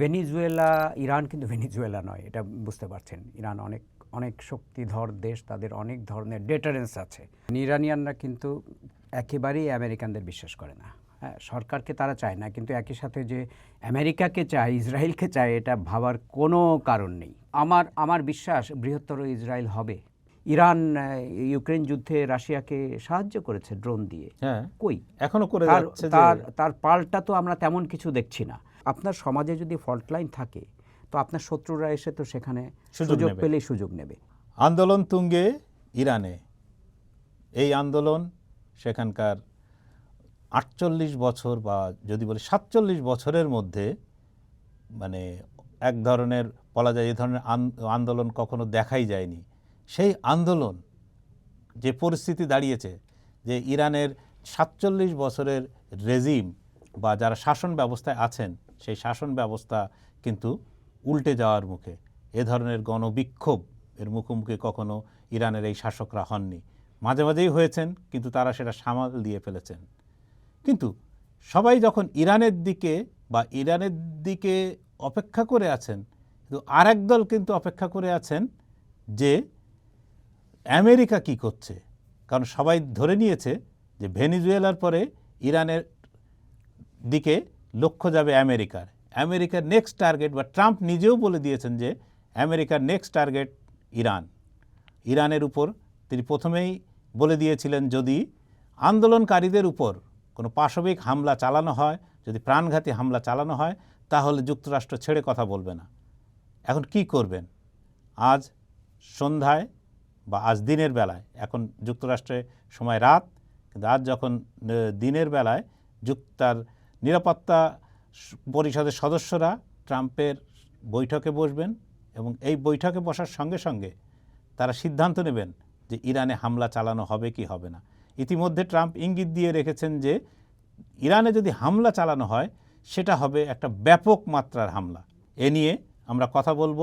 Venezuela Iran কিন্তু Venezuela নয় এটা বুঝতে পারছেন। ইরান অনেক অনেক শক্তিধর দেশ তাদের অনেক ধরনের ডেটারেন্স আছে। ইরানিয়ানরা কিন্তু একেবারেই আমেরিকানদের বিশ্বাস করে না। হ্যাঁ সরকারকে তারা চায় না কিন্তু একই সাথে যে আমেরিকাকে চায় ইসরায়েলকে চায় এটা ভাবার কোনো কারণ নেই। আমার আমার বিশ্বাস বৃহত্তর ইসরায়েল হবে। ইরান ইউক্রেন যুদ্ধে রাশিয়াকে সাহায্য করেছে ড্রোন দিয়ে। হ্যাঁ। কই? এখনও করে তার তার পাল্টা তো আমরা তেমন কিছু দেখছি না। আপনার সমাজে যদি ফল্ট লাইন থাকে তো আপনার শত্রুরা এসে তো সেখানে সুযোগ পেলেই সুযোগ নেবে। আন্দোলন তুঙ্গে ইরানে। এই আন্দোলন সেখানকার আটচল্লিশ বছর বা যদি বলি সাতচল্লিশ বছরের মধ্যে মানে এক ধরনের বলা যায় এ ধরনের আন- আন্দোলন কখনো দেখাই যায়নি। সেই আন্দোলন যে পরিস্থিতি দাঁড়িয়েছে যে ইরানের সাতচল্লিশ বছরের রেজিম বা যারা শাসন ব্যবস্থায় আছেন সেই শাসন ব্যবস্থা কিন্তু উল্টে যাওয়ার মুখে। এ ধরনের গণবিক্ষোভ এর মুখোমুখি কখনো ইরানের এই শাসকরা হননি। মাঝে মাঝেই হয়েছেন, কিন্তু তারা সেটা সামাল দিয়ে ফেলেছেন। কিন্তু সবাই যখন ইরানের দিকে বা ইরানের দিকে অপেক্ষা করে আছেন, কিন্তু আরেক দল কিন্তু অপেক্ষা করে আছেন যে আমেরিকা কি করছে। কারণ সবাই ধরে নিয়েছে যে ভেনিজুয়েলার পরে ইরানের দিকে লক্ষ্য যাবে আমেরিকার। আমেরিকার নেক্সট টার্গেট বা ট্রাম্প নিজেও বলে দিয়েছেন যে আমেরিকার নেক্সট টার্গেট ইরান। ইরানের উপর তিনি প্রথমেই বলে দিয়েছিলেন যদি আন্দোলনকারীদের উপর কোনো পাশবিক হামলা চালানো হয়, যদি প্রাণঘাতী হামলা চালানো হয়, তাহলে যুক্তরাষ্ট্র ছেড়ে কথা বলবে না। এখন কি করবেন? আজ সন্ধ্যায় বা আজ দিনের বেলায়, এখন যুক্তরাষ্ট্রে সময় রাত, কিন্তু আজ যখন দিনের বেলায় যুক তার নিরাপত্তা পরিষদের সদস্যরা ট্রাম্পের বৈঠকে বসবেন এবং এই বৈঠকে বসার সঙ্গে সঙ্গে তারা সিদ্ধান্ত নেবেন যে ইরানে হামলা চালানো হবে কি হবে না। ইতিমধ্যে ট্রাম্প ইঙ্গিত দিয়ে রেখেছেন যে ইরানে যদি হামলা চালানো হয়, সেটা হবে একটা ব্যাপক মাত্রার হামলা। এ নিয়ে আমরা কথা বলব।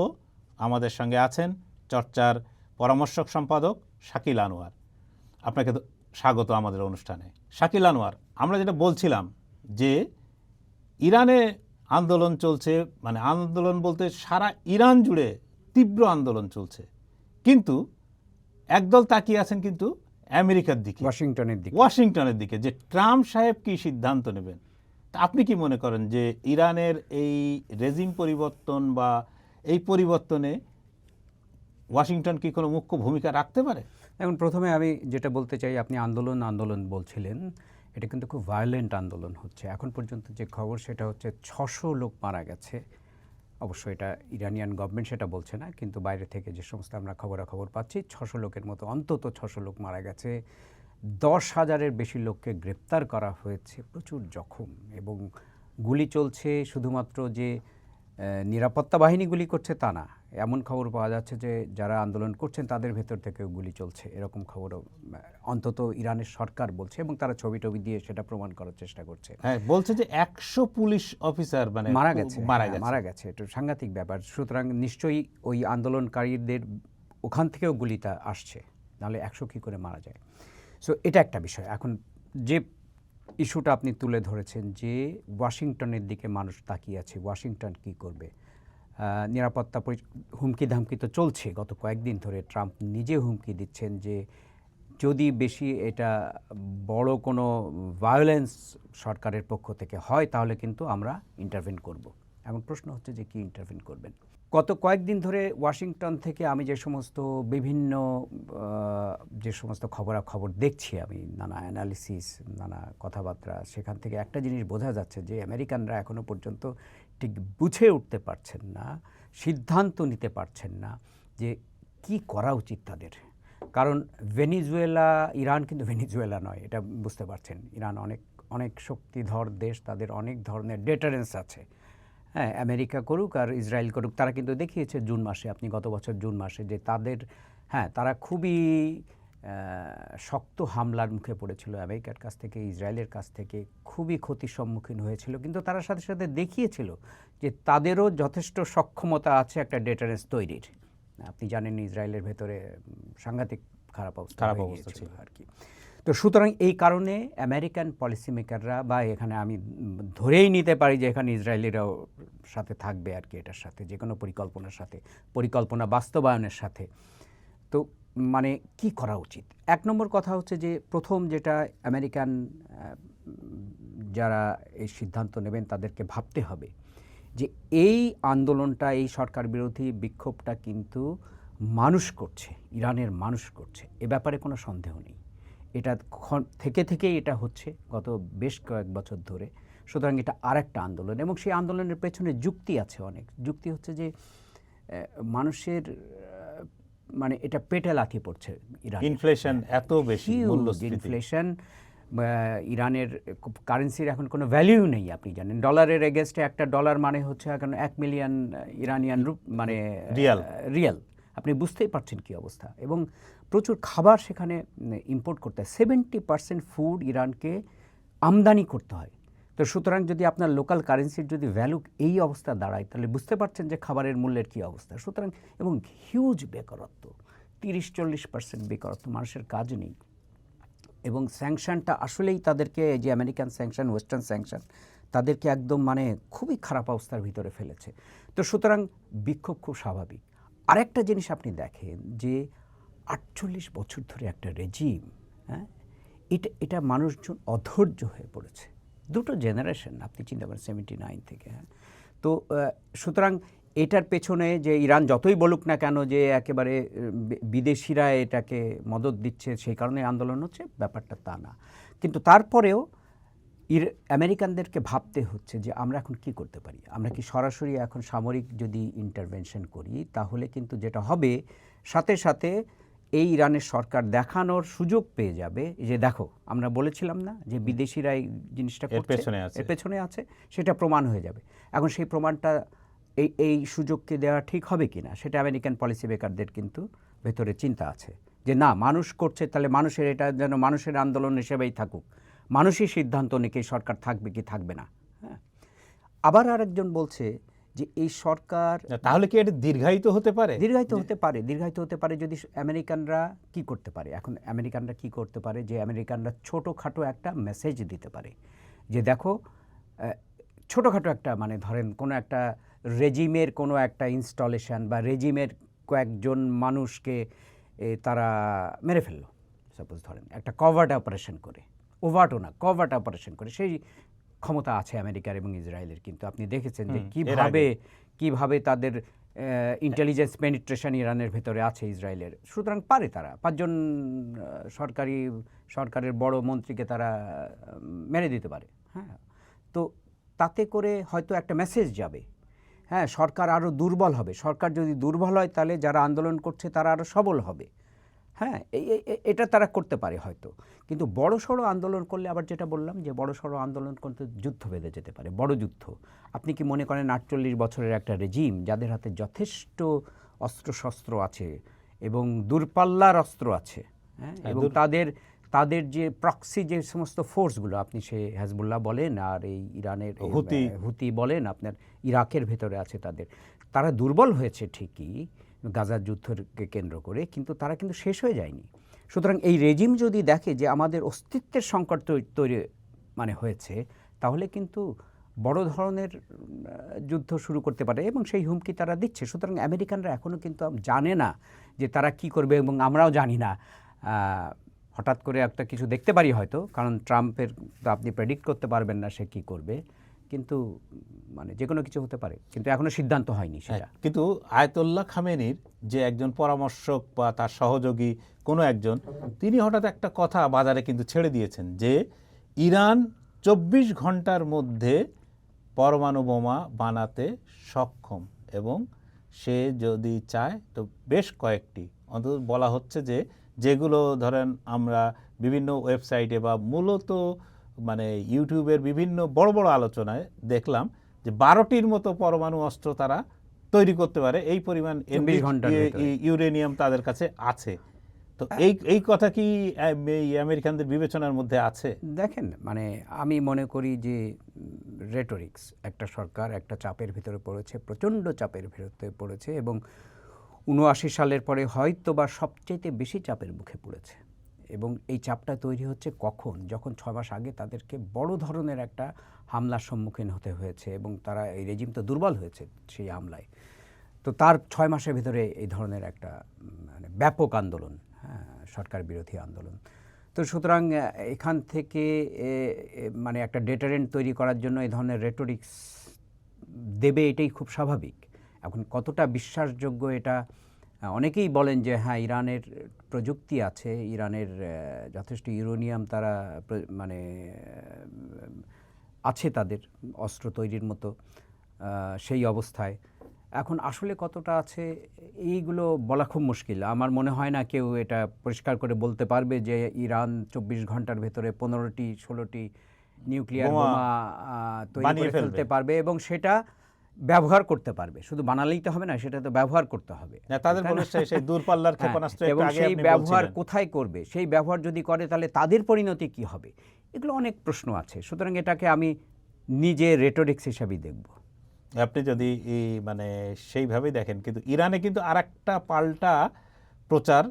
আমাদের সঙ্গে আছেন চর্চার পরামর্শক সম্পাদক শাকিল আনোয়ার। আপনাকে স্বাগত আমাদের অনুষ্ঠানে। শাকিল আনোয়ার, আমরা যেটা বলছিলাম যে ইরানে আন্দোলন চলছে মানে আন্দোলন বলতে সারা ইরান জুড়ে তীব্র আন্দোলন চলছে। কিন্তু একদল তাকিয়ে আছেন কিন্তু আমেরিকার দিকে। ওয়াশিংটনের দিকে। ওয়াশিংটনের দিকে যে ট্রাম্প সাহেব কি সিদ্ধান্ত নেবেন? তা আপনি কি মনে করেন যে ইরানের এই রেজিম পরিবর্তন বা এই পরিবর্তনে ওয়াশিংটন কি কোনো মুখ্য ভূমিকা রাখতে পারে? এখন প্রথমে আমি যেটা বলতে চাই আপনি আন্দোলন আন্দোলন বলছিলেন। এটা কিন্তু খুব ভায়োলেন্ট আন্দোলন হচ্ছে। এখন পর্যন্ত যে খবর সেটা হচ্ছে ছশো লোক মারা গেছে। অবশ্য এটা ইরানিয়ান গভর্নমেন্ট সেটা বলছে না, কিন্তু বাইরে থেকে যে সমস্ত আমরা খবরাখবর পাচ্ছি, ছশো লোকের মতো, অন্তত ছশো লোক মারা গেছে। দশ হাজারের বেশি লোককে গ্রেপ্তার করা হয়েছে। প্রচুর জখম এবং গুলি চলছে। শুধুমাত্র যে নিরাপত্তা বাহিনী গুলি করছে তা না এমন খবর পাওয়া যাচ্ছে যে যারা আন্দোলন করছেন তাদের ভেতর থেকেও গুলি চলছে। এরকম খবরও অন্তত ইরানের সরকার বলছে এবং তারা ছবি টবি দিয়ে সেটা প্রমাণ করার চেষ্টা করছে। হ্যাঁ বলছে যে একশো পুলিশ অফিসার মানে মারা গেছে মারা হ্যাঁ, গেছে। মারা গেছে। এটা সাংঘাতিক ব্যাপার। সুতরাং নিশ্চয়ই ওই আন্দোলনকারীদের ওখান থেকেও গুলিটা আসছে নাহলে একশো কী করে মারা যায়। সো এটা একটা বিষয়। এখন যে ইস্যুটা আপনি তুলে ধরেছেন যে ওয়াশিংটনের দিকে মানুষ তাকিয়ে আছে ওয়াশিংটন কি করবে? নিরাপত্তা হুমকি ধামকি তো চলছে। গত কয়েকদিন ধরে ট্রাম্প নিজে হুমকি দিচ্ছেন যে যদি বেশি এটা বড় কোনো ভায়োলেন্স সরকারের পক্ষ থেকে হয়, তাহলে কিন্তু আমরা ইন্টারভেন করব। এখন প্রশ্ন হচ্ছে যে কি ইন্টারভেন করবেন? গত কয়েকদিন ধরে ওয়াশিংটন থেকে আমি যে সমস্ত বিভিন্ন যে সমস্ত খবরাখবর দেখছি, আমি নানা অ্যানালিসিস নানা কথাবার্তা, সেখান থেকে একটা জিনিস বোঝা যাচ্ছে যে আমেরিকানরা এখনও পর্যন্ত ঠিক বুঝে উঠতে পারছেন না, সিদ্ধান্ত নিতে পারছেন না যে কি করা উচিত তাদের। কারণ ভেনিজুয়েলা, ইরান কিন্তু ভেনিজুয়েলা নয়, এটা বুঝতে পারছেন। ইরান অনেক অনেক শক্তিধর দেশ, তাদের অনেক ধরনের ডেটারেন্স আছে। হ্যাঁ আমেরিকা করুক আর ইসরায়েল করুক, তারা কিন্তু দেখিয়েছে জুন মাসে, আপনি গত বছর জুন মাসে যে তাদের হ্যাঁ তারা খুবই শক্ত হামলার মুখে পড়েছিল আমেরিকার কাছ থেকে ইসরায়েলের কাছ থেকে। খুবই ক্ষতির সম্মুখীন হয়েছিল। কিন্তু তারা সাথে সাথে দেখিয়েছিল যে তাদেরও যথেষ্ট সক্ষমতা আছে একটা ডেটারেন্স তৈরির। আপনি জানেন ইসরায়েলের ভেতরে সাংঘাতিক খারাপ অবস্থা খারাপ হয়ে অবস্থা ছিল। আর কি। তো সুতরাং এই কারণে আমেরিকান পলিসি মেকাররা বা এখানে আমি ধরেই নিতে পারি যে এখানে ইসরায়েলিরাও সাথে থাকবে আর কি এটার সাথে যে কোনো পরিকল্পনার সাথে পরিকল্পনা বাস্তবায়নের সাথে। তো মানে কি করা উচিত? এক নম্বর কথা হচ্ছে যে প্রথম যেটা আমেরিকান যারা এই সিদ্ধান্ত নেবেন তাদেরকে ভাবতে হবে যে এই আন্দোলনটা, এই সরকার বিরোধী বিক্ষোভটা কিন্তু মানুষ করছে, ইরানের মানুষ করছে। এ ব্যাপারে কোনো সন্দেহ নেই। এটা থেকে থেকেই এটা হচ্ছে গত বেশ কয়েক বছর ধরে। সুতরাং এটা আরেকটা আন্দোলন এবং সেই আন্দোলনের পেছনে যুক্তি আছে অনেক। যুক্তি হচ্ছে যে মানুষের মানে এটা পেটে লাথি পড়ছে ইরান ইনফ্লেশন এত বেশি ইনফ্লেশন ইরানের কারেন্সির এখন কোনো ভ্যালিউ নেই আপনি জানেন। ডলারের এগেনস্টে একটা ডলার মানে হচ্ছে এখন এক মিলিয়ন ইরানিয়ান রূপ মানে রিয়াল। রিয়াল। আপনি বুঝতেই পারছেন কি অবস্থা। এবং প্রচুর খাবার সেখানে ইম্পোর্ট করতে হয়। সেভেন্টি পার্সেন্ট ফুড ইরানকে আমদানি করতে হয়। তো সুতরাং যদি আপনার লোকাল কারেন্সির যদি ভ্যালু এই অবস্থা দাঁড়ায়, তাহলে বুঝতে পারছেন যে খাবারের মূল্যের কী অবস্থা। সুতরাং এবং হিউজ বেকারত্ব তিরিশ চল্লিশ পার্সেন্ট বেকারত্ব, মানুষের কাজ নেই। এবং স্যাংশনটা আসলেই তাদেরকে যে আমেরিকান স্যাংশন ওয়েস্টার্ন স্যাংশন তাদেরকে একদম মানে খুবই খারাপ অবস্থার ভিতরে ফেলেছে। তো সুতরাং বিক্ষোভ খুব স্বাভাবিক। আরেকটা জিনিস আপনি দেখেন যে আটচল্লিশ বছর ধরে একটা রেজিম হ্যাঁ? এটা এটা মানুষজন অধৈর্য হয়ে পড়েছে। দুটো জেনারেশন আপনি চিন্তা করেন সেভেন্টি নাইন থেকে হ্যাঁ? তো সুতরাং এটার পেছনে যে ইরান যতই বলুক না কেন যে একেবারে বিদেশিরা এটাকে মদত দিচ্ছে, সেই কারণে আন্দোলন হচ্ছে, ব্যাপারটা তা না। কিন্তু তারপরেও ইর, আমেরিকানদেরকে ভাবতে হচ্ছে যে আমরা এখন কি করতে পারি? আমরা কি সরাসরি এখন সামরিক যদি ইন্টারভেনশন করি, তাহলে কিন্তু যেটা হবে, সাথে সাথে এই ইরানের সরকার দেখানোর সুযোগ পেয়ে যাবে যে দেখো আমরা বলেছিলাম না যে বিদেশিরা এই জিনিসটা পেছনে আছে। পেছনে আছে সেটা প্রমাণ হয়ে যাবে। এখন সেই প্রমাণটা এই এই সুযোগকে দেওয়া ঠিক হবে কি না সেটা আমেরিকান পলিসি মেকারদের কিন্তু ভেতরে চিন্তা আছে। যে না মানুষ করছে তাহলে মানুষের এটা যেন মানুষের আন্দোলন হিসেবেই থাকুক। মানুষই সিদ্ধান্ত নিকে সরকার থাকবে কি থাকবে না। হ্যাঁ। আবার আরেকজন বলছে যে এই সরকার তাহলে কি এটা দীর্ঘায়িত হতে পারে? দীর্ঘায়িত হতে পারে দীর্ঘায়িত হতে পারে যদি আমেরিকানরা কি করতে পারে? এখন আমেরিকানরা কি করতে পারে? যে আমেরিকানরা ছোটোখাটো একটা মেসেজ দিতে পারে। যে দেখো ছোটোখাটো একটা মানে ধরেন কোনো একটা রেজিমের কোনো একটা ইনস্টলেশন বা রেজিমের কয়েকজন মানুষকে তারা মেরে ফেলল। সাপোজ ধরেন একটা কভার্ট অপারেশন করে ওভার্টও না কভার্ট অপারেশন করে। সেই ক্ষমতা আছে আমেরিকার এবং ইসরায়েলের কিন্তু আপনি দেখেছেন যে কীভাবে কীভাবে তাদের ইন্টেলিজেন্স পেনিট্রেশন ইরানের ভেতরে আছে ইসরায়েলের। সুতরাং পারে তারা। পাঁচজন সরকারি সরকারের বড় মন্ত্রীকে তারা মেরে দিতে পারে। হ্যাঁ। তো তাতে করে হয়তো একটা মেসেজ যাবে। হ্যাঁ সরকার আরও দুর্বল হবে। সরকার যদি দুর্বল হয় তাহলে যারা আন্দোলন করছে তারা আরও সবল হবে। হ্যাঁ এটা তারা করতে পারে হয়তো কিন্তু বড় সড়ো আন্দোলন করলে আবার যেটা বললাম যে বড় সড়ো আন্দোলন করতে যুদ্ধ বেঁধে যেতে পারে বড় যুদ্ধ আপনি কি মনে করেন আটচল্লিশ বছরের একটা রেজিম যাদের হাতে যথেষ্ট অস্ত্রশস্ত্র আছে এবং দূরপাল্লার অস্ত্র আছে হ্যাঁ এবং তাদের তাদের যে প্রক্সি যে সমস্ত ফোর্সগুলো আপনি সে হাজবুল্লাহ বলেন আর এই ইরানের হুতি। হুতি বলেন আপনার ইরাকের ভেতরে আছে তাদের তারা দুর্বল হয়েছে ঠিকই গাজার যুদ্ধকে কেন্দ্র করে, কিন্তু তারা কিন্তু শেষ হয়ে যায়নি। সুতরাং এই রেজিম যদি দেখে যে আমাদের অস্তিত্বের সংকট তৈরি মানে হয়েছে, তাহলে কিন্তু বড় ধরনের যুদ্ধ শুরু করতে পারে এবং সেই হুমকি তারা দিচ্ছে। সুতরাং আমেরিকানরা এখনও কিন্তু জানে না যে তারা কি করবে এবং আমরাও জানি না। হঠাৎ করে একটা কিছু দেখতে পারি হয়তো, কারণ ট্রাম্পের তো আপনি প্রেডিক্ট করতে পারবেন না সে কি করবে। কিন্তু মানে যে কোনো কিছু হতে পারে। কিন্তু এখনও সিদ্ধান্ত হয়নি সেটা। হ্যাঁ, কিন্তু আয়তুল্লাহ খামেনির যে একজন পরামর্শক বা তার সহযোগী কোনো একজন তিনি হঠাৎ একটা কথা বাজারে কিন্তু ছেড়ে দিয়েছেন যে ইরান চব্বিশ ঘণ্টার মধ্যে পরমাণু বোমা বানাতে সক্ষম এবং সে যদি চায় তো বেশ কয়েকটি। অন্তত বলা হচ্ছে যে যেগুলো ধরেন আমরা বিভিন্ন ওয়েবসাইটে বা মূলত মানে ইউটিউবের বিভিন্ন বড় বড় আলোচনায় দেখলাম যে বারোটির মতো পরমাণু অস্ত্র তারা তৈরি করতে পারে। এই পরিমাণ 24 enriched ঘণ্টার ইউ- ইউরেনিয়াম তাদের কাছে আছে। তো এই এই কথা কি এই আমেরিকানদের বিবেচনার মধ্যে আছে? দেখেন মানে আমি মনে করি যে রেটোরিক্স একটা সরকার একটা চাপের ভিতরে পড়েছে প্রচণ্ড চাপের ভিতরে পড়েছে এবং উনআশি সালের পরে হয়তো বা সবচেয়ে বেশি চাপের মুখে পড়েছে। এবং এই চাপটা তৈরি হচ্ছে কখন? যখন ছয় মাস আগে তাদেরকে বড় ধরনের একটা হামলার সম্মুখীন হতে হয়েছে এবং তারা এই রেজিম তো দুর্বল হয়েছে সেই হামলায়। তো তার ছয় মাসের ভিতরে এই ধরনের একটা মানে ব্যাপক আন্দোলন হ্যাঁ সরকার বিরোধী আন্দোলন। তো সুতরাং এখান থেকে মানে একটা ডেটারেন্ট তৈরি করার জন্য এই ধরনের রেটোরিক্স দেবে এটাই খুব স্বাভাবিক। এখন কতটা বিশ্বাসযোগ্য এটা অনেকেই বলেন যে হ্যাঁ ইরানের প্রযুক্তি আছে ইরানের যথেষ্ট ইউরোনিয়াম তারা মানে আছে তাদের অস্ত্র তৈরির মতো সেই অবস্থায়। এখন আসলে কতটা আছে এইগুলো বলা খুব মুশকিল। আমার মনে হয় না কেউ এটা পরিষ্কার করে বলতে পারবে যে ইরান চব্বিশ ঘণ্টার ভেতরে পনেরোটি ষোলোটি নিউক্লিয়ার বোমা তৈরি করে ফেলতে পারবে এবং সেটা ব্যবহার করতে পারবে। শুধু বানালেই তো হবে না সেটা তো ব্যবহার করতে হবে। তাদের সেই- দূরপাল্লার হ্যাঁ, ক্ষেপণাস্ত্র এবং সেই ব্যবহার। কোথায় করবে? সেই ব্যবহার যদি করে তাহলে তাদের পরিণতি কি হবে? এগুলো অনেক প্রশ্ন আছে। সুতরাং এটাকে আমি নিজে রেটোরিক্স হিসাবেই দেখব। আপনি যদি মানে সেইভাবেই দেখেন কিন্তু ইরানে কিন্তু আরেকটা পাল্টা প্রচার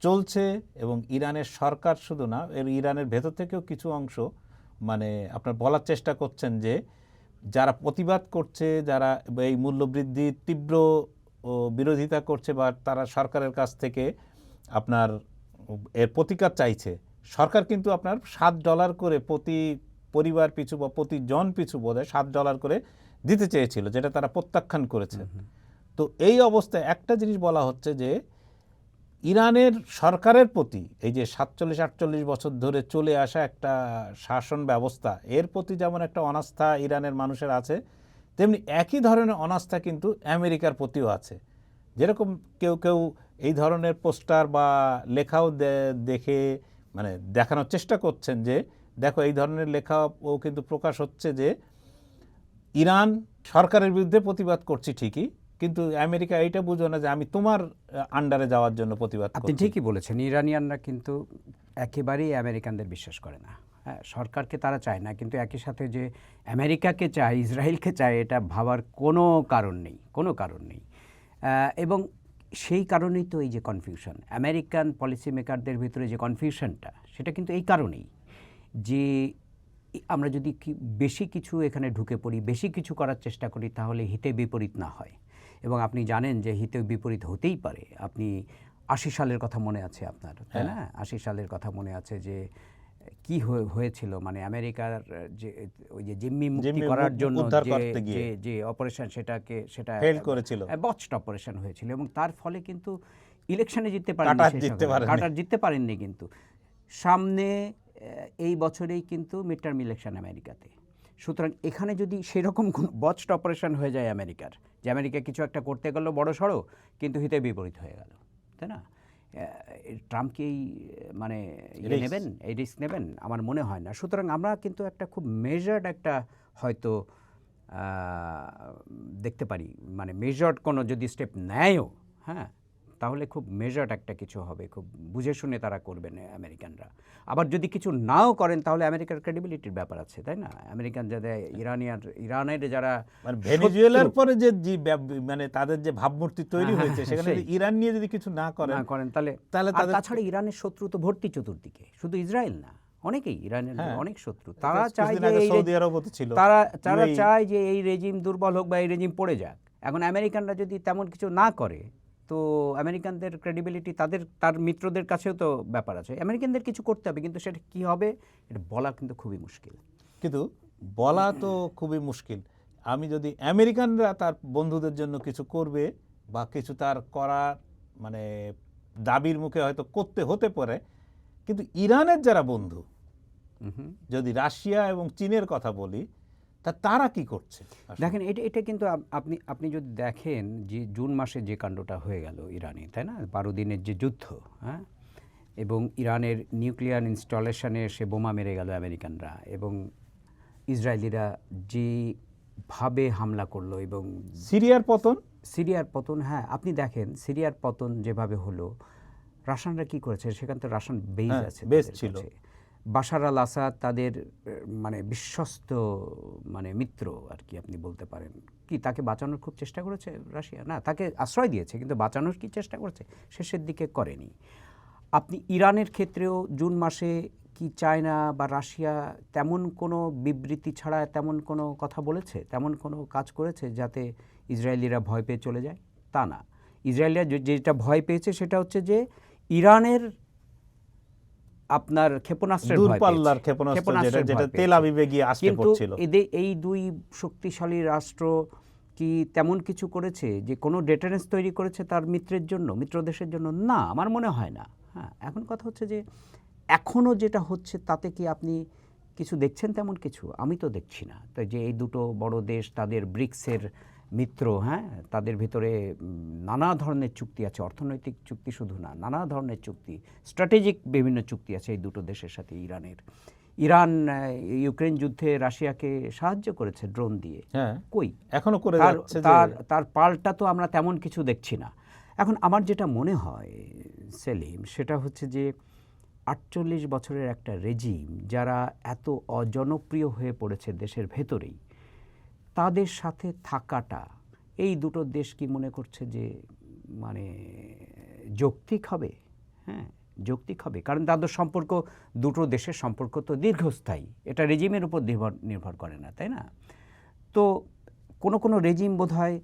চলছে এবং ইরানের সরকার শুধু না এর ইরানের ভেতর থেকেও কিছু অংশ মানে আপনার বলার চেষ্টা করছেন যে যারা প্রতিবাদ করছে যারা এই মূল্যবৃদ্ধির তীব্র বিরোধিতা করছে বা তারা সরকারের কাছ থেকে আপনার এর প্রতিকার চাইছে সরকার কিন্তু আপনার সাত ডলার করে প্রতি পরিবার পিছু বা প্রতি জন পিছু বোধহয় সাত ডলার করে দিতে চেয়েছিল যেটা তারা প্রত্যাখ্যান করেছে। তো এই অবস্থায় একটা জিনিস বলা হচ্ছে যে ইরানের সরকারের প্রতি এই যে সাতচল্লিশ, আটচল্লিশ বছর ধরে চলে আসা একটা শাসন ব্যবস্থা, এর প্রতি যেমন একটা অনাস্থা ইরানের মানুষের আছে, তেমনি একই ধরনের অনাস্থা কিন্তু আমেরিকার প্রতিও আছে। যেরকম কেউ কেউ এই ধরনের পোস্টার বা লেখাও দেখে মানে দেখানোর চেষ্টা করছেন যে, দেখো এই ধরনের লেখাও কিন্তু প্রকাশ হচ্ছে যে, ইরান সরকারের বিরুদ্ধে প্রতিবাদ করছি ঠিকই কিন্তু আমেরিকা এইটা বুঝো না যে আমি তোমার আন্ডারে যাওয়ার জন্য প্রতিবাদ আপনি ঠিকই বলেছেন ইরানিয়ানরা কিন্তু একেবারেই আমেরিকানদের বিশ্বাস করে না। হ্যাঁ সরকারকে তারা চায় না কিন্তু একই সাথে যে আমেরিকাকে চায় ইসরায়েলকে চায় এটা ভাবার কোনো কারণ নেই কোনো কারণ নেই। এবং সেই কারণেই তো এই যে কনফিউশন আমেরিকান পলিসি মেকারদের ভিতরে যে কনফিউশনটা সেটা কিন্তু এই কারণেই যে আমরা যদি কি বেশি কিছু এখানে ঢুকে পড়ি বেশি কিছু করার চেষ্টা করি তাহলে হিতে বিপরীত না হয়। এবং আপনি জানেন যে হিতে বিপরীত হতেই পারে। আপনি আশি সালের কথা মনে আছে আপনার তাই না? আশি সালের কথা মনে আছে যে কি হয়েছিল? মানে আমেরিকার যে ওই যে জিম্মি মুক্তি করার জন্য যে- যে অপারেশন সেটাকে সেটা Failed করেছিল। বচড অপারেশন হয়েছিল এবং তার ফলে কিন্তু ইলেকশনে জিততে পারেননি কাটার জিততে। পারেননি। কিন্তু। সামনে এই বছরেই কিন্তু মিড টার্ম ইলেকশন আমেরিকাতে। সুতরাং এখানে যদি সেরকম কোনো বচড অপারেশন হয়ে যায় আমেরিকার যে আমেরিকা কিছু একটা করতে গেল বড় সড়ো কিন্তু হিতে বিপরীত হয়ে গেল তাই না? ট্রাম্প কি মানে ইয়ে নেবেন? এই রিস্ক নেবেন? আমার মনে হয় না। সুতরাং আমরা কিন্তু একটা খুব মেজার্ড একটা হয়তো দেখতে পারি। মানে মেজার্ড কোনো যদি স্টেপ নেয়ও হ্যাঁ তাহলে খুব মেজার্ড একটা কিছু হবে খুব বুঝে শুনে তারা করবেন আমেরিকানরা। আবার যদি কিছু নাও করেন তাহলে আমেরিকার ক্রেডিবিলিটির ব্যাপার আছে তাই না? আমেরিকান যাদের ইরানিয়ার ইরানের যারা মানে ভেনেজুয়েলার পরে যে মানে তাদের যে ভাবমূর্তি তৈরি হ্যাঁ, হয়েছে হ্যাঁ, সেখানে যদি ইরান নিয়ে যদি কিছু না করেন না করেন তাহলে তাহলে তাদের- তাছাড়া ইরানের শত্রু তো ভর্তি চতুর্দিকে শুধু ইসরায়েল না অনেকেই ইরানের হ্যাঁ। অনেক শত্রু। তারা চায় যে এই সৌদি আরবও তো ছিল তারা তারা চায় যে এই রেজিম দুর্বল হোক বা এই রেজিম পড়ে যাক। এখন আমেরিকানরা যদি তেমন কিছু না করে তো আমেরিকানদের ক্রেডিবিলিটি তাদের তার মিত্রদের কাছেও তো ব্যাপার আছে। আমেরিকানদের কিছু করতে হবে কিন্তু সেটা কি হবে এটা বলা কিন্তু খুবই মুশকিল। কিন্তু বলা তো খুবই মুশকিল। আমি যদি আমেরিকানরা তার বন্ধুদের জন্য কিছু করবে বা কিছু তার করার মানে দাবির মুখে হয়তো করতে হতে পারে কিন্তু ইরানের যারা বন্ধু যদি রাশিয়া এবং চীনের কথা বলি তা তারা কি করছে? দেখেন এটা এটা কিন্তু আপনি আপনি যদি দেখেন যে জুন মাসে যে কাণ্ডটা হয়ে গেল ইরানে তাই না? বারো দিনের যে যুদ্ধ হ্যাঁ? এবং ইরানের নিউক্লিয়ার ইনস্টলেশনে সে বোমা মেরে গেল আমেরিকানরা এবং ইসরায়েলিরা যেভাবে হামলা করল এবং সিরিয়ার পতন? সিরিয়ার পতন হ্যাঁ আপনি দেখেন সিরিয়ার পতন যেভাবে হলো রাশানরা কি করেছে? সেখান তো রাশান বেজ হ্যাঁ, আছে base ছিল। বাশার আল আসাদ তাদের মানে বিশ্বস্ত মানে মিত্র আর কি আপনি বলতে পারেন। কি তাকে বাঁচানোর খুব চেষ্টা করেছে রাশিয়া? না, তাকে আশ্রয় দিয়েছে, কিন্তু বাঁচানোর কি চেষ্টা করেছে শেষের দিকে করেনি। আপনি ইরানের ক্ষেত্রেও জুন মাসে কি চায়না বা রাশিয়া তেমন কোনো বিবৃতি ছাড়া তেমন কোনো কথা বলেছে? তেমন কোনো কাজ করেছে যাতে ইসরায়েলিরা ভয় পেয়ে চলে যায়? তা না। ইসরায়েলিরা যেটা ভয় পেয়েছে সেটা হচ্ছে যে, ইরানের আপনার ক্ষেপণাস্ত্রের দূরপাল্লার ক্ষেপণাস্ত্র যেটা তেল আবিবে গিয়ে আসতে কিন্তু পড়ছিল। এদের এই দুই শক্তিশালী রাষ্ট্র কি তেমন কিছু করেছে? যে কোনো ডেটারেন্স তৈরি করেছে তার মিত্রের জন্য মিত্র দেশের জন্য? না আমার মনে হয় না। হ্যাঁ এখন কথা হচ্ছে যে এখনও যেটা হচ্ছে তাতে কি আপনি কিছু দেখছেন তেমন কিছু? আমি তো দেখছি না। তো যে এই দুটো বড় দেশ তাদের ব্রিক্সের মিত্র হ্যাঁ? তাদের ভিতরে নানা ধরনের চুক্তি আছে। অর্থনৈতিক চুক্তি শুধু না নানা ধরনের চুক্তি স্ট্র্যাটেজিক বিভিন্ন চুক্তি আছে এই দুটো দেশের সাথে ইরানের। ইরান ইউক্রেন যুদ্ধে রাশিয়াকে সাহায্য করেছে ড্রোন দিয়ে। হ্যাঁ। কই? এখনও করে তার তার পাল্টা তো আমরা তেমন কিছু দেখছি না। এখন আমার যেটা মনে হয় সেলিম সেটা হচ্ছে যে আটচল্লিশ বছরের একটা রেজিম যারা এত অজনপ্রিয় হয়ে পড়েছে দেশের ভেতরেই তাদের সাথে থাকাটা। এই দুটো দেশ কি মনে করছে যে মানে যৌক্তিক হবে? হ্যাঁ যৌক্তিক হবে। কারণ তাদের সম্পর্ক দুটো দেশের সম্পর্ক তো দীর্ঘস্থায়ী। এটা রেজিমের উপর নির্ভর নির্ভর করে না তাই না? তো কোনো কোনো রেজিম বোধ হয়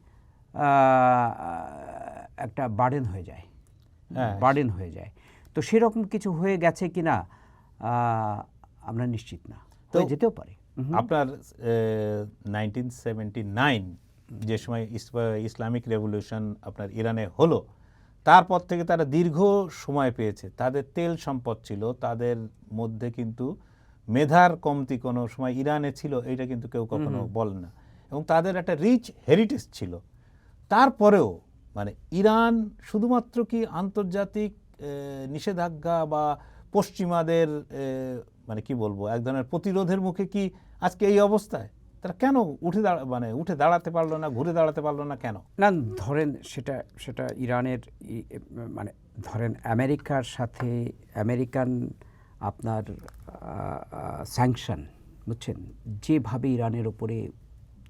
একটা বার্ডেন হয়ে যায়। হ্যাঁ। বার্ডেন হয়ে যায়। তো সেরকম কিছু হয়ে গেছে কি না আমরা নিশ্চিত না। তো- যেতেও পারে। আপনার নাইনটিন সেভেন্টি নাইন যে সময় ইসলামিক রেভলিউশন আপনার ইরানে হলো তারপর থেকে তারা দীর্ঘ সময় পেয়েছে। তাদের তেল সম্পদ ছিল তাদের মধ্যে কিন্তু মেধার কমতি কোনো সময় ইরানে ছিল এটা কিন্তু কেউ কখনো বলে না। এবং তাদের একটা রিচ হেরিটেজ ছিল। তারপরেও মানে ইরান শুধুমাত্র কি আন্তর্জাতিক নিষেধাজ্ঞা বা পশ্চিমাদের মানে কি বলব এক ধরনের প্রতিরোধের মুখে কি আজকে এই অবস্থায় তারা কেন উঠে দাঁড়া মানে উঠে দাঁড়াতে পারল না ঘুরে দাঁড়াতে পারল না কেন? না ধরেন সেটা সেটা ইরানের মানে ধরেন আমেরিকার সাথে আমেরিকান আপনার স্যাংশন বুঝছেন? যেভাবে ইরানের ওপরে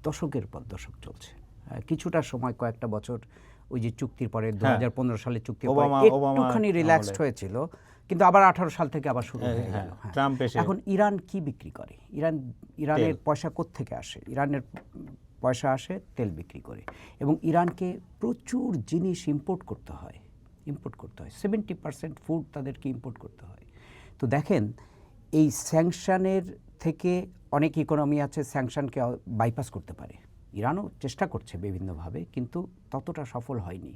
দশকের পর দশক চলছে। কিছুটা সময় কয়েকটা বছর ওই যে চুক্তির পরে দু পনেরো সালে চুক্তি একটুখানি রিল্যাক্সড হয়েছিল। কিন্তু আবার আঠারো সাল থেকে আবার শুরু হয়ে হ্যাঁ, গেল হ্যাঁ। এখন ইরান কি বিক্রি করে? ইরান ইরানের পয়সা থেকে আসে? ইরানের পয়সা আসে তেল বিক্রি করে। এবং ইরানকে প্রচুর জিনিস ইম্পোর্ট করতে হয় ইম্পোর্ট করতে হয়। সেভেন্টি পার্সেন্ট ফুড তাদেরকে ইম্পোর্ট করতে হয়। তো দেখেন এই স্যাংশনের থেকে অনেক ইকোনমি আছে স্যাংশনকে বাইপাস করতে পারে। ইরানও চেষ্টা করছে বিভিন্নভাবে কিন্তু ততটা সফল হয়নি।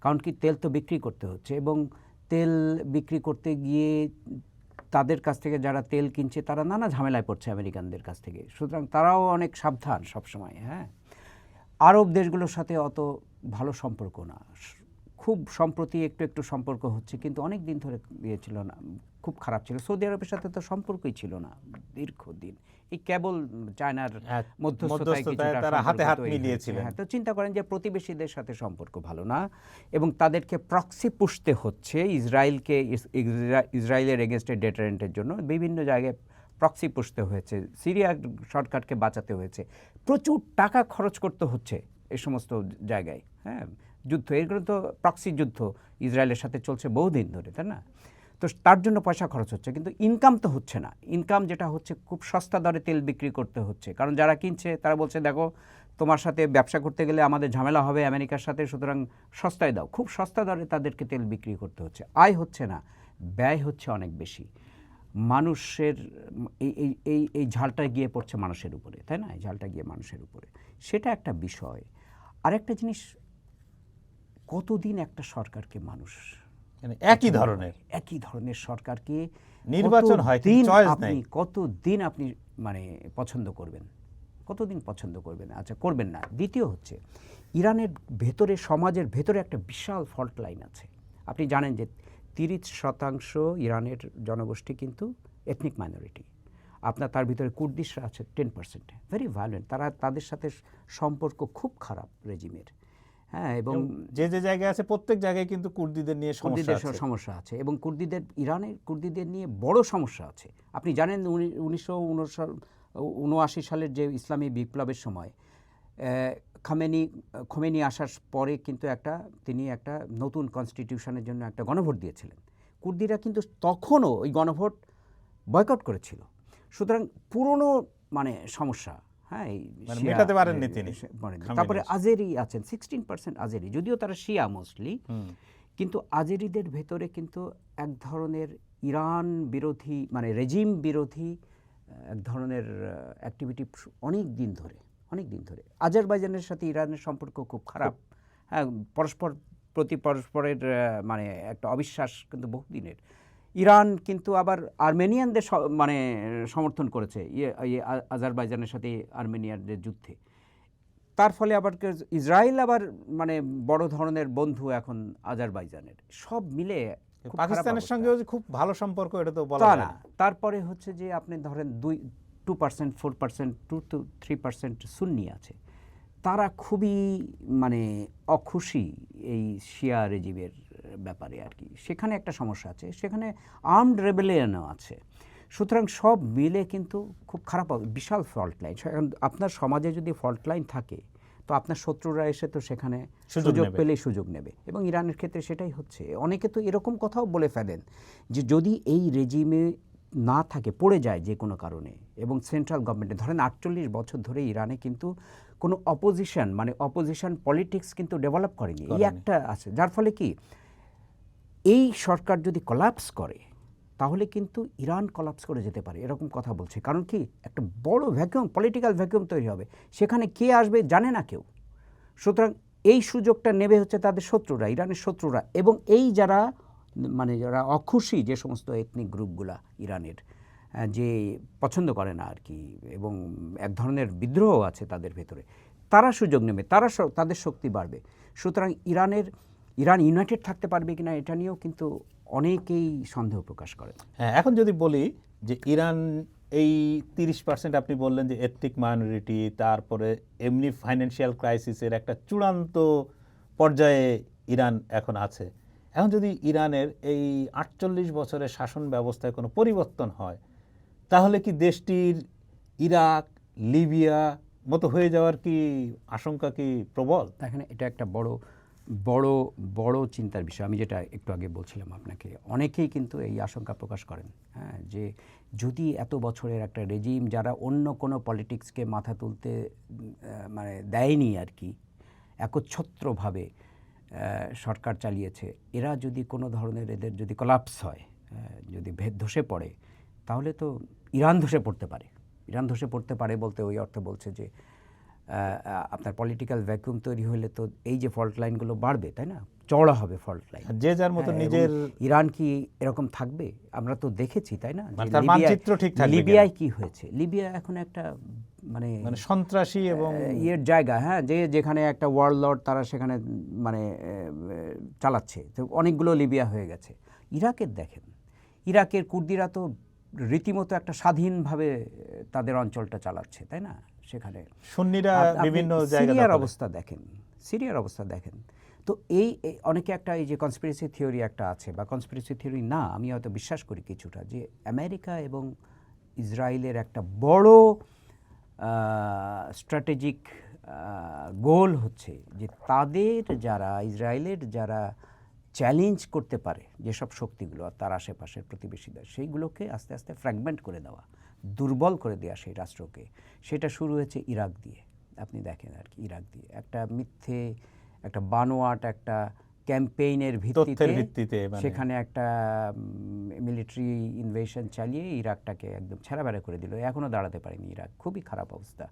কারণ কি তেল তো বিক্রি করতে হচ্ছে এবং তেল বিক্রি করতে গিয়ে তাদের কাছ থেকে যারা তেল কিনছে, তারা নানা ঝামেলায় পড়ছে আমেরিকানদের কাছ থেকে। সুতরাং তারাও অনেক সাবধান সবসময় হ্যাঁ। আরব দেশগুলোর সাথে অত ভালো সম্পর্ক না। খুব সম্প্রতি একটু একটু সম্পর্ক হচ্ছে কিন্তু অনেক দিন ধরে ইয়ে ছিল না খুব খারাপ ছিল। সৌদি আরবের সাথে তো সম্পর্কই ছিল না দীর্ঘদিন। এই কেবল চায়নার হ্যাঁ, মধ্যস্থতায় মধ্যস্থতায় তারা হাতে হাত মিলিয়েছিলেন। হ্যাঁ, তো চিন্তা করেন যে প্রতিবেশীদের সাথে সম্পর্ক ভালো না এবং তাদেরকে প্রক্সি পুষতে হচ্ছে ইসরায়েলকে ইসরায়েলের এগেনস্টে ডেটারেন্টের জন্য। বিভিন্ন জায়গায় প্রক্সি পুষতে হয়েছে সিরিয়া শর্টকাটকে বাঁচাতে হয়েছে। প্রচুর টাকা খরচ করতে হচ্ছে এই সমস্ত জায়গায়। হ্যাঁ যুদ্ধ এগুলো তো প্রক্সি যুদ্ধ ইসরায়েলের সাথে চলছে বহুদিন ধরে, তাই না? তো তার জন্য পয়সা খরচ হচ্ছে, কিন্তু ইনকাম তো হচ্ছে না। ইনকাম যেটা হচ্ছে খুব সস্তা দরে তেল বিক্রি করতে হচ্ছে। কারণ যারা কিনছে, তারা বলছে, দেখো, তোমার সাথে ব্যবসা করতে গেলে আমাদের ঝামেলা হবে আমেরিকার সাথে, সুতরাং সস্তায় দাও। খুব সস্তা দরে তাদেরকে তেল বিক্রি করতে হচ্ছে। আয় হচ্ছে না, ব্যয় হচ্ছে অনেক বেশি। মানুষের এই এই এই ঝালটা গিয়ে পড়ছে মানুষের উপরে, তাই না? এই ঝালটা গিয়ে মানুষের উপরে। সেটা একটা বিষয়। আরেকটা জিনিস কতদিন একটা সরকারকে মানুষ মানে একই ধরনের। একই ধরনের সরকারকে নির্বাচন হয়, আপনি কতদিন আপনি মানে পছন্দ করবেন? কতদিন পছন্দ করবেন? আচ্ছা করবেন না। দ্বিতীয় হচ্ছে ইরানের ভেতরে সমাজের ভেতরে একটা বিশাল ফল্ট লাইন আছে। আপনি জানেন যে তিরিশ শতাংশ ইরানের জনগোষ্ঠী কিন্তু এথনিক মাইনরিটি আপনার তার ভিতরে কুর্দিশরা আছে টেন পার্সেন্ট ভেরি ভায়োলেন্ট তারা তাদের সাথে সম্পর্ক খুব খারাপ রেজিমের হ্যাঁ এবং যে যে জায়গায় আছে প্রত্যেক জায়গায় কিন্তু কুর্দিদের নিয়ে সমস্যা কুর্দিদের সমস্যা আছে এবং কুর্দিদের ইরানের কুর্দিদের নিয়ে বড় সমস্যা আছে। আপনি জানেন উনি- উনিশশো উনআশি সালের যে ইসলামী বিপ্লবের সময় খামেনি খোমেনি আসার পরে কিন্তু একটা তিনি একটা নতুন কনস্টিটিউশনের জন্য একটা গণভোট দিয়েছিলেন। কুর্দিরা কিন্তু তখনও ওই গণভোট বয়কট করেছিল। সুতরাং পুরনো মানে সমস্যা হ্যাঁ মানে মেটাতে পারেননি তিনি, সে- পারেননি। খামেনি। তারপরে আজেরি আছেন সিক্সটিন পার্সেন্ট আজেরি যদিও তারা শিয়া মোস্টলি কিন্তু আজেরিদের ভেতরে কিন্তু এক ধরনের ইরান বিরোধী মানে রেজিম বিরোধী এক ধরনের অ্যাক্টিভিটি অনেক দিন ধরে অনেক দিন ধরে আজারবাইজানের সাথে ইরানের সম্পর্ক খুব খারাপ হ্যাঁ পরস্পর প্রতি পরস্পরের মানে একটা অবিশ্বাস কিন্তু বহুদিনের ইরান কিন্তু আবার আর্মেনিয়ানদের মানে সমর্থন করেছে ইয়ে ইয়ে আজারবাইজানের সাথে আর্মেনিয়ানদের যুদ্ধে। তার ফলে আবার ইসরায়েল আবার মানে বড় ধরনের বন্ধু এখন আজারবাইজানের। সব মিলে পাকিস্তানের সঙ্গে খুব ভালো সম্পর্ক এটা তো বলা না। না। তারপরে হচ্ছে যে আপনি ধরেন দুই two percent four percent two to three percent সুন্নি আছে। তারা খুবই মানে অখুশি এই শিয়া রেজিমের ব্যাপারে আর কি। সেখানে একটা সমস্যা আছে সেখানে আর্মড রেবেলিয়ানও আছে। সুতরাং সব মিলে কিন্তু খুব খারাপ বিশাল ফল্ট লাইন আপনার সমাজে যদি ফল্ট লাইন থাকে তো আপনার শত্রুরা এসে তো সেখানে সুযোগ। পেলেই সুযোগ নেবে। এবং ইরানের ক্ষেত্রে সেটাই হচ্ছে। অনেকে তো এরকম কথাও বলে ফেলেন যে যদি এই রেজিমে না থাকে পড়ে যায় যে কোনো কারণে এবং সেন্ট্রাল গভর্নমেন্টে ধরেন আটচল্লিশ বছর ধরে ইরানে কিন্তু কোনো অপোজিশন মানে অপোজিশন পলিটিক্স কিন্তু ডেভেলপ করেনি। এই একটা আছে। যার ফলে কি? এই সরকার যদি কলাপস করে, তাহলে কিন্তু ইরান কলাপস করে যেতে পারে, এরকম কথা বলছে। কারণ কি? একটা বড় ভ্যাকুয়াম পলিটিক্যাল ভ্যাকুয়াম তৈরি হবে। সেখানে কে আসবে জানে না কেউ। সুতরাং এই সুযোগটা নেবে হচ্ছে তাদের শত্রুরা, ইরানের শত্রুরা এবং এই যারা মানে যারা অখুশি যে সমস্ত এথনিক গ্রুপগুলা ইরানের যে পছন্দ করে না আর কি, এবং এক ধরনের বিদ্রোহ আছে তাদের ভেতরে, তারা সুযোগ নেবে, তারা তাদের শক্তি বাড়বে। সুতরাং ইরানের ইরান ইউনাইটেড থাকতে পারবে কিনা এটা নিয়েও কিন্তু অনেকেই সন্দেহ প্রকাশ করে। হ্যাঁ এখন যদি বলি যে ইরান এই তিরিশ পার্সেন্ট আপনি বললেন যে এথনিক মাইনরিটি তারপরে এমনি ফাইন্যান্সিয়াল ক্রাইসিসের একটা চূড়ান্ত পর্যায়ে ইরান এখন আছে। এখন যদি ইরানের এই আটচল্লিশ বছরের শাসন ব্যবস্থায় কোনো পরিবর্তন হয় তাহলে কি দেশটির ইরাক লিবিয়া মতো হয়ে যাওয়ার কি আশঙ্কা কি প্রবল? এখানে এটা একটা বড় বড় বড় চিন্তার বিষয়। আমি যেটা একটু আগে বলছিলাম আপনাকে, অনেকেই কিন্তু এই আশঙ্কা প্রকাশ করেন হ্যাঁ যে যদি এত বছরের একটা রেজিম যারা অন্য কোনো পলিটিক্সকে মাথা তুলতে মানে দেয়নি আর কি, একচ্ছত্রভাবে সরকার চালিয়েছে, এরা যদি কোনো ধরনের এদের যদি কলাপস হয় যদি ভেদ ধসে পড়ে, তাহলে তো ইরান ধসে পড়তে পারে। ইরান ধসে পড়তে পারে বলতে ওই অর্থে বলছে যে আপনার পলিটিক্যাল ভ্যাকুয়াম তৈরি হলে তো এই যে ফল্ট লাইনগুলো বাড়বে তাই না? চওড়া হবে ফল্ট লাইন যে যার মতো হ্যাঁ, নিজের ইরান কি এরকম থাকবে? আমরা তো দেখেছি তাই না? মানে মানচিত্র ঠিক থাকবে লিবিয়ায় কি হয়েছে? লিবিয়া এখন একটা মানে মানে সন্ত্রাসী এবং ইয়ের জায়গা হ্যাঁ যে যেখানে একটা ওয়ার্ল্ড লর্ড তারা সেখানে মানে চালাচ্ছে। তো অনেকগুলো লিবিয়া হয়ে গেছে। ইরাকের দেখেন ইরাকের কুর্দিরা তো রীতিমতো একটা স্বাধীনভাবে তাদের অঞ্চলটা চালাচ্ছে তাই না? সেখানে। সুন্নিরা বিভিন্ন সিরিয়ার অবস্থা দেখেন সিরিয়ার অবস্থা দেখেন। তো এই এই অনেকে একটা এই যে কনস্পিরেসি থিওরি একটা আছে বা কনস্পিরেসি থিওরি না আমি হয়তো বিশ্বাস করি কিছুটা যে আমেরিকা এবং ইসরায়েলের একটা বড় স্ট্র্যাটেজিক গোল হচ্ছে যে তাদের যারা ইসরায়েলের যারা চ্যালেঞ্জ করতে পারে যেসব শক্তিগুলো তার আশেপাশের প্রতিবেশীদের সেইগুলোকে আস্তে আস্তে ফ্র্যাগমেন্ট করে দেওয়া। দুর্বল করে দেওয়া সেই রাষ্ট্রকে। সেটা শুরু হয়েছে ইরাক দিয়ে। আপনি দেখেন আর কি ইরাক দিয়ে। একটা মিথ্যে একটা বানোয়াট একটা ক্যাম্পেইনের ভিত্তিতে ভিত্তিতে মানে- সেখানে একটা মিলিটারি ইনভেশন চালিয়ে ইরাকটাকে একদম ছেঁড়াবেড়া করে দিল। এখনও দাঁড়াতে পারেনি ইরাক। খুবই খারাপ অবস্থা।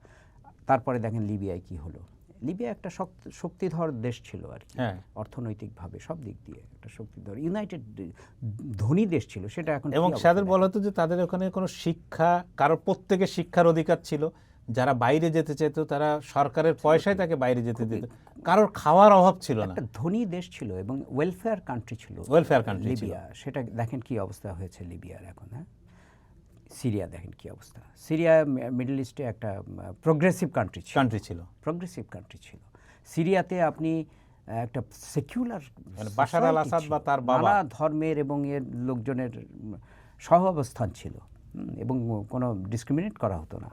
তারপরে দেখেন লিবিয়ায় কি হলো। লিবিয়া একটা শক্ত- শক্তিধর দেশ ছিল আর কি। হ্যাঁ। অর্থনৈতিকভাবে সব দিক দিয়ে একটা শক্তিধর। ইউনাইটেড ধনী দেশ ছিল সেটা এখন এবং সাদের বলা হতো যে তাদের ওখানে কোনো শিক্ষা কারোর প্রত্যেকের শিক্ষার অধিকার ছিল। যারা বাইরে যেতে চাইতো তারা সরকারের পয়সায় তাকে বাইরে যেতে দিত। কারোর খাওয়ার অভাব ছিল না। একটা ধনী দেশ ছিল এবং ওয়েলফেয়ার কান্ট্রি ছিল ওয়েলফেয়ার কান্ট্রি লিবিয়া। সেটা দেখেন কি অবস্থা হয়েছে লিবিয়ার এখন হ্যাঁ? সিরিয়া দেখেন কি অবস্থা। সিরিয়া মিডল ইস্টে একটা প্রোগ্রেসিভ কান্ট্রি ছিল। কান্ট্রি ছিল। প্রোগ্রেসিভ কান্ট্রি ছিল। সিরিয়াতে আপনি একটা সেকুলার মানে বাশার আল আসাদ বা তার বাবা। ধর্মের এবং এর লোকজনের সহ অবস্থান ছিল। এবং কোনো ডিসক্রিমিনেট করা হতো না।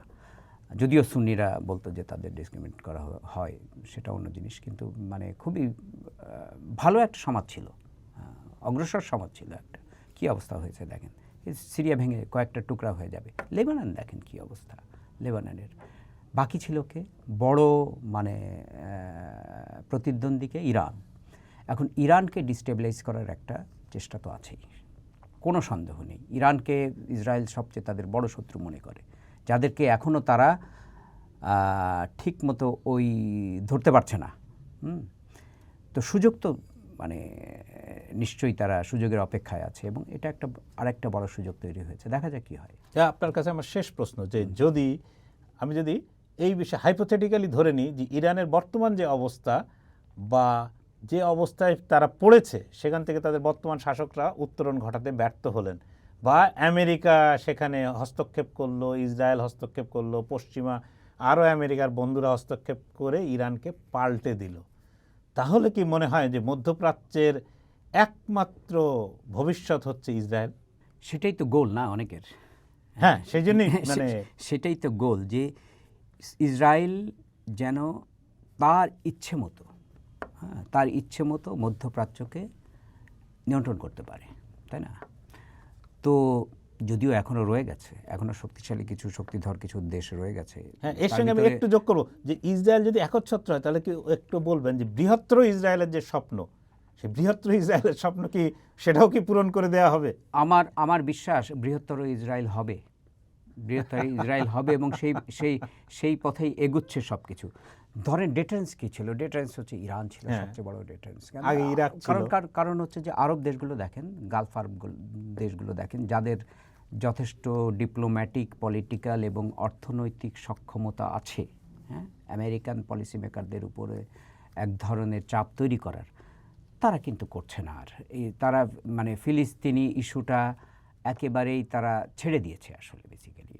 যদিও সুন্নিরা বলতো যে তাদের ডিসক্রিমিনেট করা হয় সেটা অন্য জিনিস। কিন্তু মানে খুবই ভালো একটা সমাজ ছিল। অগ্রসর সমাজ ছিল একটা। কী অবস্থা হয়েছে দেখেন। সিরিয়া ভেঙে কয়েকটা টুকরা হয়ে যাবে। লেবানন দেখেন কী অবস্থা, লেবাননের। বাকি ছিল কে? বড় মানে প্রতিদ্বন্দ্বীকে ইরান। এখন ইরানকে ডিস্টেবিলাইজ করার একটা চেষ্টা তো আছেই। কোনো সন্দেহ নেই। ইরানকে ইসরায়েল সবচেয়ে তাদের বড় শত্রু মনে করে। যাদেরকে এখনও তারা ঠিক মতো ওই ধরতে পারছে না। তো সুযোগ তো মানে নিশ্চয়ই তারা সুযোগের অপেক্ষায় আছে এবং এটা একটা আরেকটা বড় সুযোগ তৈরি হয়েছে। দেখা যাক কী হয়। যা আপনার কাছে আমার শেষ প্রশ্ন যে যদি আমি যদি এই বিষয়ে হাইপোথেটিক্যালি ধরে নিই যে ইরানের বর্তমান যে অবস্থা বা যে অবস্থায় তারা পড়েছে সেখান থেকে তাদের বর্তমান শাসকরা উত্তরণ ঘটাতে ব্যর্থ হলেন বা আমেরিকা সেখানে হস্তক্ষেপ করল ইসরায়েল হস্তক্ষেপ করল পশ্চিমা আরও আমেরিকার বন্ধুরা হস্তক্ষেপ করে ইরানকে পাল্টে দিল তাহলে কি মনে হয় যে মধ্যপ্রাচ্যের একমাত্র ভবিষ্যৎ হচ্ছে ইসরায়েল? সেটাই তো গোল না অনেকের। হ্যাঁ সেই জন্যই মানে সেটাই তো গোল যে ইসরায়েল যেন তার ইচ্ছে মতো হ্যাঁ তার ইচ্ছে মতো মধ্যপ্রাচ্যকে নিয়ন্ত্রণ করতে পারে তাই না? তো যদিও এখনও রয়ে গেছে এখনও শক্তিশালী কিছু শক্তিধর কিছু দেশ রয়ে গেছে। হ্যাঁ এর সঙ্গে আমি একটু যোগ করব যে ইসরায়েল যদি একচ্ছত্র হয় তাহলে কি একটু বলবেন যে বৃহত্তর ইসরায়েলের যে স্বপ্ন সেই বৃহত্তর ইসরায়েলের স্বপ্ন কি সেটাও কি পূরণ করে দেওয়া হবে? আমার আমার বিশ্বাস বৃহত্তর ইসরায়েল হবে। বৃহত্তর ইসরায়েল হবে এবং সেই সেই সেই পথেই এগুচ্ছে সব কিছু ধরেন ডেটারেন্স কি ছিল? ডেটারেন্স হচ্ছে ইরান ছিল হ্যাঁ। সবচেয়ে বড় ছিল। কারণ কারণ হচ্ছে যে আরব দেশগুলো দেখেন গালফ আরব গুল- দেশগুলো দেখেন যাদের যথেষ্ট ডিপ্লোম্যাটিক পলিটিক্যাল এবং অর্থনৈতিক সক্ষমতা আছে হ্যাঁ? আমেরিকান পলিসি মেকারদের উপরে এক ধরনের চাপ তৈরি করার। তারা কিন্তু করছে না আর। এই তারা মানে ফিলিস্তিনি ইস্যুটা একেবারেই তারা ছেড়ে দিয়েছে আসলে বেসিক্যালি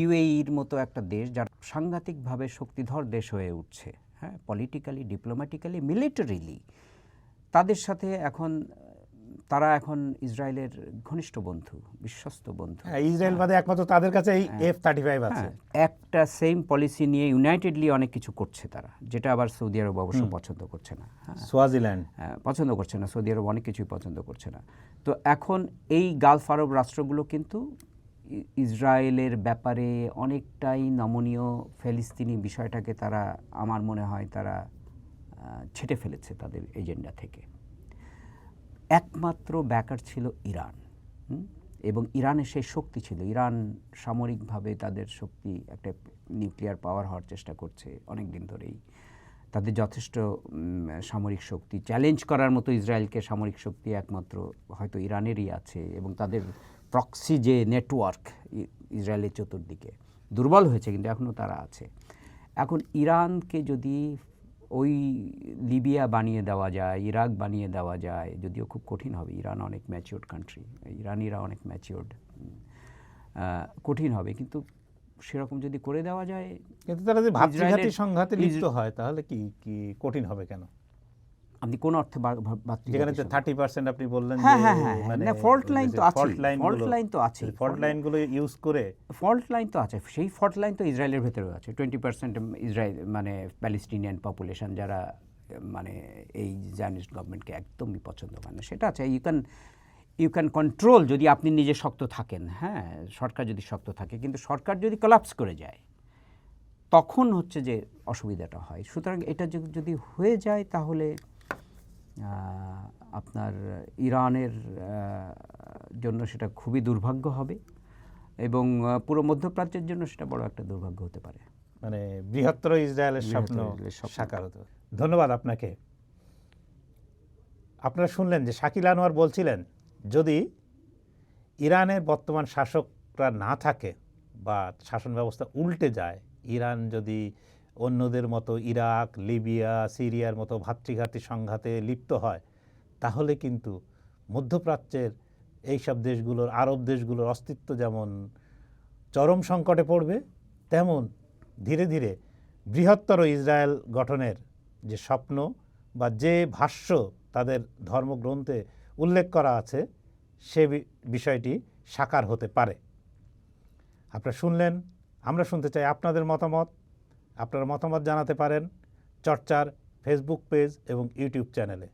ইউএইর মতো একটা দেশ যার সাংঘাতিকভাবে শক্তিধর দেশ হয়ে উঠছে হ্যাঁ? পলিটিক্যালি ডিপ্লোম্যাটিক্যালি মিলিটারিলি তাদের সাথে এখন তারা এখন ইসরায়েলের ঘনিষ্ঠ বন্ধু বিশ্বস্ত বন্ধু। হ্যাঁ ইসরায়েল বাদে একমাত্র তাদের কাছে এই এফ থার্টি ফাইভ আছে। হ্যাঁ, একটা সেম পলিসি নিয়ে ইউনাইটেডলি অনেক কিছু করছে তারা যেটা আবার সৌদি আরব অবশ্য পছন্দ করছে না। সোয়াজিল্যান্ড হ্যাঁ, পছন্দ করছে না সৌদি আরব অনেক কিছুই পছন্দ করছে না। তো এখন এই গালফ আরব রাষ্ট্রগুলো কিন্তু ইসরায়েলের ব্যাপারে অনেকটাই নমনীয় ফেলিস্তিনি বিষয়টাকে তারা আমার মনে হয় তারা ছেটে ফেলেছে তাদের এজেন্ডা থেকে। একমাত্র ব্যাকার ছিল ইরান এবং ইরানের সেই শক্তি ছিল। ইরান সামরিকভাবে তাদের শক্তি, একটা নিউক্লিয়ার পাওয়ার হওয়ার চেষ্টা করছে অনেক দিন ধরেই। তাদের যথেষ্ট সামরিক শক্তি, চ্যালেঞ্জ করার মতো ইসরায়েলকে সামরিক শক্তি একমাত্র হয়তো ইরানেরই আছে এবং তাদের প্রক্সি যে নেটওয়ার্ক ইসরায়েলের চতুর্দিকে দুর্বল হয়েছে, কিন্তু এখনও তারা আছে। এখন ইরানকে যদি ওই লিবিয়া বানিয়ে দেওয়া যায় ইরাক বানিয়ে দেওয়া যায় যদিও খুব কঠিন হবে। ইরান অনেক ম্যাচিওর্ড কান্ট্রি ইরানিরা অনেক ম্যাচিওর্ড কঠিন হবে। কিন্তু সেরকম যদি করে দেওয়া যায় কিন্তু তারা যে ভাতৃঘাতী সংঘাতে লিপ্ত হয় তাহলে কি কি কঠিন হবে কেন? আপনি কোন অর্থে যেখানে থার্টি পার্সেন্ট আপনি বললেন হ্যাঁ, হ্যাঁ, হ্যাঁ, হ্যাঁ, মানে না, fault line তো আছেই, ফল্ট লাইন তো আছেই, ফল্ট লাইনগুলো ইউজ করে ফল্ট লাইন তো আছে সেই ফল্ট লাইন তো ইসরায়েলের ভেতরেও আছে টোয়েন্টি পার্সেন্ট ইসরায়েল মানে প্যালেস্টিনিয়ান পপুলেশন যারা মানে এই জার্নিস্ট গভর্নমেন্টকে একদমই পছন্দ করে না সেটা আছে you can you can control যদি আপনি নিজে শক্ত থাকেন হ্যাঁ সরকার যদি শক্ত থাকে কিন্তু সরকার যদি কলাপস করে যায় তখন হচ্ছে যে অসুবিধাটা হয়। সুতরাং এটা যদি- যদি হয়ে যায় তাহলে আপনার ইরানের জন্য সেটা খুবই দুর্ভাগ্য হবে এবং পুরো মধ্যপ্রাচ্যের জন্য সেটা বড় একটা দুর্ভাগ্য হতে পারে। মানে বৃহত্তর ইসরায়েলের স্বপ্ন। সাকার হতো ধন্যবাদ আপনাকে। আপনারা শুনলেন যে শাকিল আনোয়ার বলছিলেন যদি ইরানের বর্তমান শাসকরা না থাকে বা শাসন ব্যবস্থা উল্টে যায় ইরান যদি অন্যদের মতো ইরাক, লিবিয়া, সিরিয়ার মতো ভাতৃঘাতী সংঘাতে লিপ্ত হয়, তাহলে কিন্তু মধ্যপ্রাচ্যের এইসব দেশগুলোর, আরব দেশগুলোর অস্তিত্ব যেমন চরম সংকটে পড়বে, তেমন ধীরে ধীরে বৃহত্তর ইসরায়েল গঠনের যে স্বপ্ন বা যে ভাষ্য তাদের ধর্মগ্রন্থে উল্লেখ করা আছে, সে বিষয়টি সাকার হতে পারে। আপনারা শুনলেন, আমরা শুনতে চাই আপনাদের মতামত। আপনারা মতামত জানাতে পারেন চর্চার ফেসবুক পেজ এবং ইউটিউব চ্যানেলে।